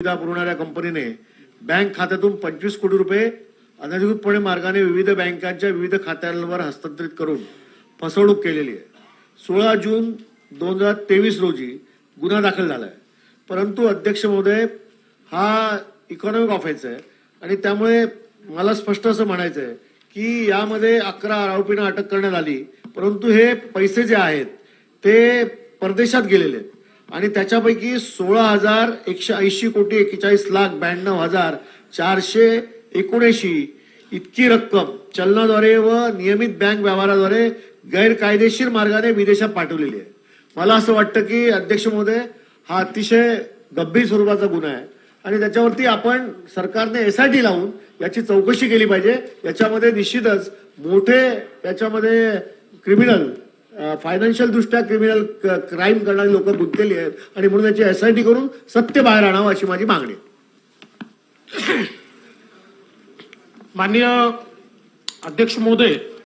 सुविधा पुरवणाऱ्या कंपनीने बँक खात्यातून पंचवीस कोटी रुपये अनधिकृतपणे मार्गाने विविध बँकांच्या विविध खात्यांवर हस्तांतरित करून फसवणूक केलेली आहे. सोळा जून दोन हजार तेवीस रोजी गुन्हा दाखल झालाय. परंतु अध्यक्ष महोदय हा इकॉनॉमिक ऑफेन्स आहे आणि त्यामुळे मला स्पष्ट असं म्हणायचं आहे की यामध्ये अकरा आरोपींना अटक करण्यात आली परंतु हे पैसे जे आहेत ते परदेशात गेलेले आहेत. आणि त्याच्यापैकी सोळा हजार एकशे ऐंशी कोटी एक्केचाळीस लाख ब्याण्णव हजार चारशे एकोणऐंशी इतकी रक्कम चलनाद्वारे व नियमित बँक व्यवहाराद्वारे गैरकायदेशीर मार्गाने विदेशात पाठवलेली आहे. मला असं वाटतं की अध्यक्ष महोदय हा अतिशय गंभीर स्वरूपाचा गुन्हा आहे. आणि त्याच्यावरती आपण सरकारने एसआयटी लावून याची चौकशी केली पाहिजे. याच्यामध्ये निश्चितच मोठे याच्यामध्ये क्रिमिनल फायनान्शियल दृष्ट्या क्रिमिनल क्राईम करणारी लोक गुंतलेली आहेत आणि म्हणून याची एसआयटी करून सत्य बाहेर आणावं अशी माझी मागणी आहे. माननीय अध्यक्ष महोदय